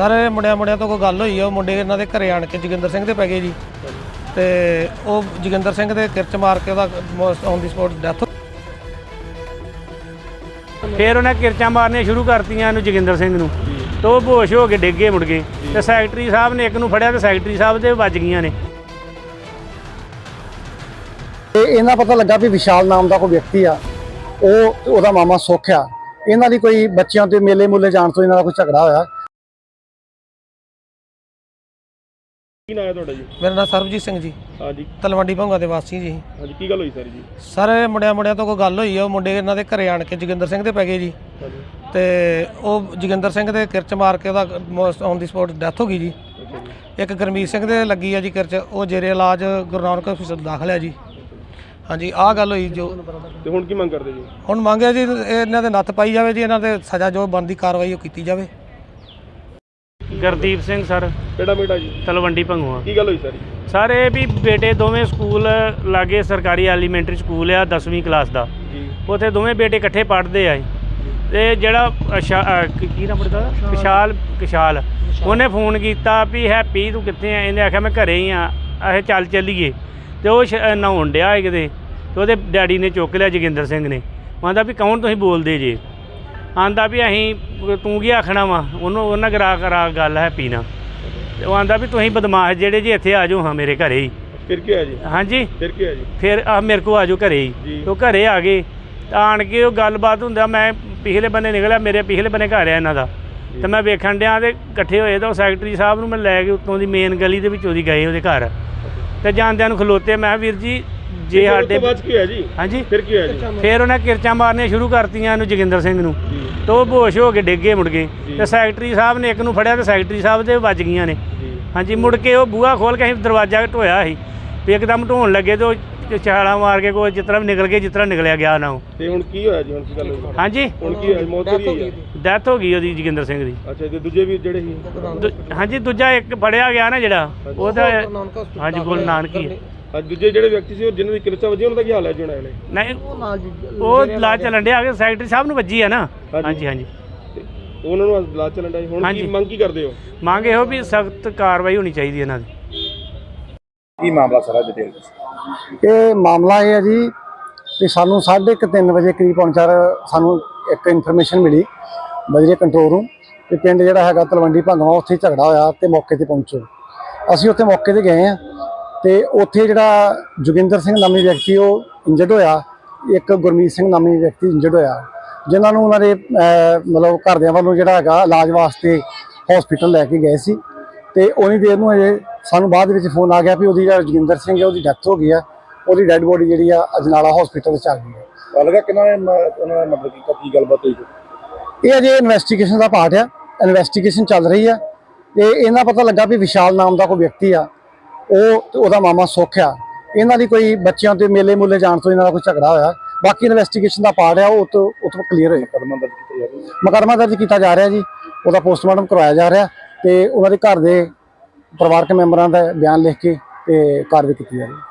Sir ਇਹ ਮੁੰਡਿਆਂ ਮੁੰਡਿਆਂ ਤੋਂ ਕੋਈ ਗੱਲ ਹੋਈ ਆ ਉਹ ਮੁੰਡੇ ਇਹਨਾਂ ਦੇ ਘਰੇ ਆਣ ਕੇ ਜੋਗਿੰਦਰ ਸਿੰਘ ਤੇ ਪੈ ਗਏ ਜੀ। ਤੇ ਉਹ ਜੋਗਿੰਦਰ ਸਿੰਘ ਦੇ ਕਿਰਚ ਮਾਰ ਕੇ ਉਹਦਾ ਔਨ ਦੀ ਸਪੋਟ ਡੈਥ ਫਿਰ ਉਹਨੇ ਕਿਰਚਾਂ ਮਾਰਨੀਆਂ ਸ਼ੁਰੂ ਕਰਤੀਆਂ ਇਹਨੂੰ ਜੋਗਿੰਦਰ ਸਿੰਘ ਨੂੰ। ਤੇ ਉਹ ਬੇਹੋਸ਼ ਹੋ ਕੇ ਡਿੱਗੇ ਮੁੜ ਗਏ ਤੇ ਸੈਕਟਰੀ ਸਾਹਿਬ ਨੇ ਇੱਕ ਨੂੰ ਫੜਿਆ ਤੇ ਸੈਕਟਰੀ ਸਾਹਿਬ ਦੇ ਵੱਜ ਗਈਆਂ ਨੇ। ਤੇ ਇਹਨਾਂ ਪਤਾ ਲੱਗਾ ਵੀ ਵਿਸ਼ਾਲ ਨਾਮ ਦਾ ਕੋਈ ਵਿਅਕਤੀ ਆ। ਉਹ ਉਹਦਾ ਮਾਮਾ ਸੁੱਖ ਆ। ਇਹਨਾਂ ਦੀ ਕੋਈ ਬੱਚਿਆਂ ਤੇ ਮੇਲੇ ਮੁੱਲੇ ਜਾਣ ਤੋਂ ਇਹਨਾਂ ਦਾ ਕੋਈ ਝਗੜਾ ਹੋਇਆ। ਕੀ ਨਾਂ ਹੈ ਤੁਹਾਡਾ ਜੀ? ਮੇਰਾ ਨਾਮ ਸਰਬਜੀਤ ਸਿੰਘ ਜੀ। ਹਾਂਜੀ ਤਲਵੰਡੀ ਭੰਗਾ ਦੇ ਵਾਸੀ ਜੀ। ਹਾਂਜੀ ਕੀ ਗੱਲ ਹੋਈ ਸਰ ਜੀ? ਸਰ ਮੁੰਡਿਆਂ ਮੁੰਡਿਆਂ ਤੋਂ ਕੋਈ ਗੱਲ ਹੋਈ ਆ ਉਹ ਮੁੰਡੇ ਇਹਨਾਂ ਦੇ ਘਰੇ ਆਣ ਕੇ ਜੋਗਿੰਦਰ ਸਿੰਘ ਤੇ ਪੈ ਗਏ ਜੀ। ਤੇ ਉਹ ਜੋਗਿੰਦਰ ਸਿੰਘ ਦੇ ਕਿਰਚ ਮਾਰ ਕੇ ਉਹਦਾ ਔਨ ਦੀ ਸਪੋਟ ਡੈਥ ਹੋ ਗਈ ਜੀ। ਇੱਕ ਗਰਮੀਤ ਸਿੰਘ ਦੇ ਲੱਗੀ ਆ ਜੀ ਕਿਰਚ ਉਹ ਜੇਰੇ ਇਲਾਜ ਗੁਰੂ ਨਾਨਕ ਹਸਪਤਾਲ ਦਾਖਲ ਹੈ ਜੀ। ਹਾਂਜੀ ਆਹ ਗੱਲ ਹੋਈ ਜੋ ਤੇ ਹੁਣ ਕੀ ਮੰਗ ਕਰਦੇ ਜੀ? ਹੁਣ ਮੰਗਿਆ ਜੀ ਇਹ ਇਹਨਾਂ ਦੇ ਨੱਥ ਪਾਈ ਜਾਵੇ ਜੀ ਇਹਨਾਂ ਦੇ ਸਜ਼ਾ ਜੋ ਬਣਦੀ ਕਾਰਵਾਈ ਉਹ ਕੀਤੀ ਜਾਵੇ। ਗੁਰਦੀਪ ਸਿੰਘ ਸਰ। ਕਿਹੜਾ ਬੇਟਾ ਜੀ? ਤਲਵੰਡੀ ਭੰਗੂਆ। ਕੀ ਗੱਲ ਹੋਈ ਸਰ? ਜੀ ਸਰ ਇਹ ਵੀ ਬੇਟੇ ਦੋਵੇਂ ਸਕੂਲ ਲਾਗੇ ਸਰਕਾਰੀ ਐਲੀਮੈਂਟਰੀ ਸਕੂਲ ਆ 10ਵੀਂ ਕਲਾਸ ਦਾ। ਜੀ। ਉੱਥੇ ਦੋਵੇਂ ਬੇਟੇ ਇਕੱਠੇ ਪੜ੍ਹਦੇ ਆ ਤੇ ਜਿਹੜਾ ਅਸ਼ਾ- ਕੀ- ਨਾਮ ਪੜਦਾ ਕਿਸ਼ਾਲ। ਕਿਸ਼ਾਲ ਉਹਨੇ ਫੋਨ ਕੀਤਾ ਵੀ ਹੈਪੀ ਤੂੰ ਕਿੱਥੇ ਆ? ਇਹਨੇ ਆਖਿਆ ਮੈਂ ਘਰੇ ਹੀ ਆ। ਇਹ ਚੱਲ ਚੱਲੀਏ। ਤੇ ਉਹ ਸ਼- ਨਹਾਉਣ ਡਿਆ ਕਿਤੇ। ਤੇ ਉਹਦੇ ਡੈਡੀ ਨੇ ਚੁੱਕ ਲਿਆ ਜੋਗਿੰਦਰ ਸਿੰਘ ਨੇ। ਆਂਦਾ ਵੀ ਕੌਣ ਤੁਸੀਂ ਬੋਲਦੇ ਜੇ? ਆਂਦਾ ਵੀ ਅਸੀਂ ਤੂੰ ਕੀ ਆਖਣਾ ਵਾ? ਉਹਨੂੰ ਉਹਨਾਂ ਕਰਾ ਕਰਾ ਗੱਲ ਹੈਪੀ ਨਾਲ ਤੇ ਉਹ ਆਂਦਾ ਵੀ ਤੁਸੀਂ ਬਦਮਾਸ਼ ਜਿਹੜੇ ਜੀ ਇੱਥੇ ਆ ਜਾਓ ਹਾਂ ਮੇਰੇ ਘਰੇ ਹੀ। ਫਿਰ ਕੀ ਹੋਇਆ ਜੀ? ਹਾਂਜੀ। ਫਿਰ ਕੀ ਹੋਇਆ ਜੀ? ਫਿਰ ਆ ਮੇਰੇ ਕੋ ਆਜੋ ਘਰੇ ਹੀ। ਉਹ ਘਰੇ ਆ ਗਏ। ਆਣ ਕੇ ਉਹ ਗੱਲਬਾਤ ਹੁੰਦਾ ਮੈਂ ਪਿਛਲੇ ਬੰਨੇ ਨਿਕਲਿਆ ਮੇਰੇ ਪਿਛਲੇ ਬੰਨੇ ਘਰ ਆ ਇਹਨਾਂ ਦਾ। ਤੇ ਮੈਂ ਵੇਖਣ ਡਿਆ ਤੇ ਇਕੱਠੇ ਹੋਏ ਤਾਂ ਉਹ ਸੈਕਟਰੀ ਸਾਹਿਬ ਨੂੰ ਮੈਂ ਲੈ ਕੇ ਉੱਤੋਂ ਦੀ ਮੇਨ ਗਲੀ ਦੇ ਵਿੱਚੋਂ ਦੀ ਗਏ ਉਹਦੇ ਘਰ। ਤੇ ਜਾਂਦਿਆਂ ਨੂੰ ਖਲੋਤੇ ਮੈਂ ਵੀਰ ਜੀ ਜੇ ਸਾਡੇ ਤੋਂ ਬਾਅਦ ਕੀ ਹੋਇਆ ਜੀ? ਹਾਂਜੀ। ਫਿਰ ਕੀ ਹੋਇਆ ਜੀ? ਫਿਰ ਉਹਨੇ ਕਿਰਚਾਂ ਮਾਰਨੀਆਂ ਸ਼ੁਰੂ ਕਰਤੀਆਂ ਇਹਨੂੰ ਜੋਗਿੰਦਰ ਸਿੰਘ ਨੂੰ। ਤੇ ਉਹ ਬੇਹੋਸ਼ ਹੋ ਕੇ ਡਿੱਗੇ ਮੁੜ ਗਏ ਜੀ। ਤੇ ਸੈਕਟਰੀ ਸਾਹਿਬ ਨੇ ਇੱਕ ਨੂੰ ਫੜਿਆ ਤੇ ਸੈਕਟਰੀ ਸਾਹਿਬ ਦੇ ਵੱਜ ਗਈਆਂ ਨੇ। ਹਾਂਜੀ ਮੁੜ ਕੇ ਉਹ ਬੂਹਾ ਖੋਲ ਕੇ ਅਸੀਂ ਦਰਵਾਜ਼ਾ ਢੋਇਆ ਸੀ। ਵੀ ਇੱਕਦਮ ਢੋਣ ਲੱਗੇ ਤੇ ਉਹ ਛਾਲਾ ਮਾਰ ਕੇ ਕੋਈ ਵੀ ਨਿਕਲ ਗਏ ਜਿਸ ਤਰ੍ਹਾਂ ਨਿਕਲਿਆ ਗਿਆ ਨਾ ਉਹ। ਤੇ ਹੁਣ ਕੀ ਹੋਇਆ ਜੀ? ਹੁਣ ਕੀ ਗੱਲ ਹੋਈ? ਹਾਂਜੀ। ਹੁਣ ਕੀ ਹੋਇਆ? ਮੌਤ ਹੈ ਡੈਥ ਹੋ ਗਈ ਉਹਦੀ ਜੋਗਿੰਦਰ ਸਿੰਘ ਦੀ। ਅੱਛਾ ਤੇ ਦੂਜੇ ਵੀ ਜਿਹੜੇ ਸੀ? ਹਾਂਜੀ ਦੂਜਾ ਇੱਕ ਫੜਿਆ ਗਿਆ ਨਾ ਜਿਹੜਾ ਉਹਦਾ ਹਾਂਜੀ ਗੁਰੂ ਨਾਨਕ। ਅੱਜ ਦੂਜੇ ਜਿਹੜੇ ਵਿਅਕਤੀ ਸੀ ਉਹ ਜਿਨ੍ਹਾਂ ਦੀ ਕਿਰਚਾ ਵਜੀ ਉਹਨਾਂ ਦਾ ਕੀ ਹਾਲ ਹੈ ਜੀ ਅਗਲੇ? ਨਹੀਂ ਉਹ ਲਾ ਚੱਲਣ ਡਿਆ ਕਿ ਸੈਕਟਰੀ ਸਾਹਿਬ ਨੂੰ ਵੱਜੀ ਆ ਨਾ। ਹਾਂਜੀ। ਹਾਂਜੀ ਉਹਨਾਂ ਨੂੰ ਅੱਜ ਚੱਲਣ ਦਾ ਹੁਣ ਕੀ। ਮੰਗ ਕੀ ਕਰਦੇ ਹੋ? ਮੰਗ ਇਹੋ ਵੀ ਸਖਤ ਕਾਰਵਾਈ ਹੋਣੀ ਚਾਹੀਦੀ ਇਹਨਾਂ ਦੀ। ਕੀ ਮਾਮਲਾ ਸਾਰਾ ਡਿਟੇਲ ਇਹ ਮਾਮਲਾ ਇਹ ਹੈ ਜੀ ਕਿ ਸਾਨੂੰ 3:30 ਵਜੇ ਕਰੀਬ ਪਹੁੰਚਾਰ ਸਾਨੂੰ ਇੱਕ ਇਨਫੋਰਮੇਸ਼ਨ ਮਿਲੀ ਬਜਰੇ ਕੰਟਰੋਲ ਰੂਮ ਕਿ ਪਿੰਡ ਜਿਹੜਾ ਹੈਗਾ ਤਲਵੰਡੀ ਭੰਗਵਾ ਉੱਥੇ ਝਗੜਾ ਹੋਇਆ ਤੇ ਮੌਕੇ ਤੇ ਪਹੁੰਚੋ। ਅਸੀਂ ਉੱਥੇ ਮੌਕੇ ਤੇ ਗਏ ਆ ਤੇ ਉੱਥੇ ਜਿਹੜਾ ਜੋਗਿੰਦਰ ਸਿੰਘ ਨਾਮੀ ਵਿਅਕਤੀ ਉਹ ਇੰਜਰਡ ਹੋਇਆ ਇੱਕ ਗੁਰਮੀਤ ਸਿੰਘ ਨਾਮੀ ਵਿਅਕਤੀ ਇੰਜਰਡ ਹੋਇਆ ਜਿਨ੍ਹਾਂ ਨੂੰ ਉਹਨਾਂ ਦੇ ਮਤਲਬ ਘਰਦਿਆਂ ਵੱਲੋਂ ਜਿਹੜਾ ਹੈਗਾ ਇਲਾਜ ਵਾਸਤੇ ਹਸਪੀਟਲ ਲੈ ਕੇ ਗਏ ਸੀ। ਤੇ ਉਨੀ ਦੇਰ ਨੂੰ ਅਜੇ ਸਾਨੂੰ ਬਾਅਦ ਵਿੱਚ ਫੋਨ ਆ ਗਿਆ ਵੀ ਉਹਦੀ ਜਿਹੜਾ ਜੋਗਿੰਦਰ ਸਿੰਘ ਹੈ ਉਹਦੀ ਡੈਥ ਹੋ ਗਈ ਆ ਉਹਦੀ ਡੈੱਡ ਬੋਡੀ ਜਿਹੜੀ ਆ ਅਜਨਾਲਾ ਹਸਪੀਟਲ ਵਿੱਚ ਆ ਗਈ ਹੈ। ਲੱਗਾ ਕਿੰਨਾ ਉਹਨਾਂ ਨੇ ਮਤਲਬ ਕੀ ਕੀ ਗੱਲਬਾਤ ਹੋਈ ਇਹ ਅਜੇ ਇਨਵੈਸਟੀਗੇਸ਼ਨ ਦਾ ਪਾਰਟ ਆ ਇਨਵੈਸਟੀਗੇਸ਼ਨ ਚੱਲ ਰਹੀ ਆ ਤੇ ਇਹਨਾਂ ਪਤਾ ਲੱਗਾ ਵੀ ਵਿਸ਼ਾਲ ਨਾਮ ਦਾ ਕੋਈ ਵਿਅਕਤੀ ਆ ਉਹ ਤੇ ਉਹਦਾ ਮਾਮਾ ਸੁੱਖ ਆ। ਇਹਨਾਂ ਦੀ ਕੋਈ ਬੱਚਿਆਂ ਤੇ ਮੇਲੇ ਮੁੱਲੇ ਜਾਣ ਤੋਂ ਇਹਨਾਂ ਦਾ ਕੋਈ ਝਗੜਾ ਹੋਇਆ। ਬਾਕੀ ਇਨਵੈਸਟੀਗੇਸ਼ਨ ਦਾ ਪਾਰਟ ਆ ਉਹ ਤੋਂ ਕਲੀਅਰ ਹੋਏ ਕਦਮ ਦਰਜ ਕੀਤਾ ਜਾ ਰਿਹਾ। ਮੁਕੱਦਮਾ ਦਰਜ ਕੀਤਾ ਜਾ ਰਿਹਾ ਜੀ। ਉਹਦਾ ਪੋਸਟਮਾਰਟਮ ਕਰਵਾਇਆ ਜਾ ਰਿਹਾ ਤੇ ਉਹਨਾਂ ਦੇ ਘਰ ਦੇ ਪਰਿਵਾਰਕ ਮੈਂਬਰਾਂ ਦਾ ਬਿਆਨ ਲਿਖ ਕੇ ਤੇ ਕਾਰਵਾਈ ਕੀਤੀ ਜਾ ਰਹੀ ਹੈ।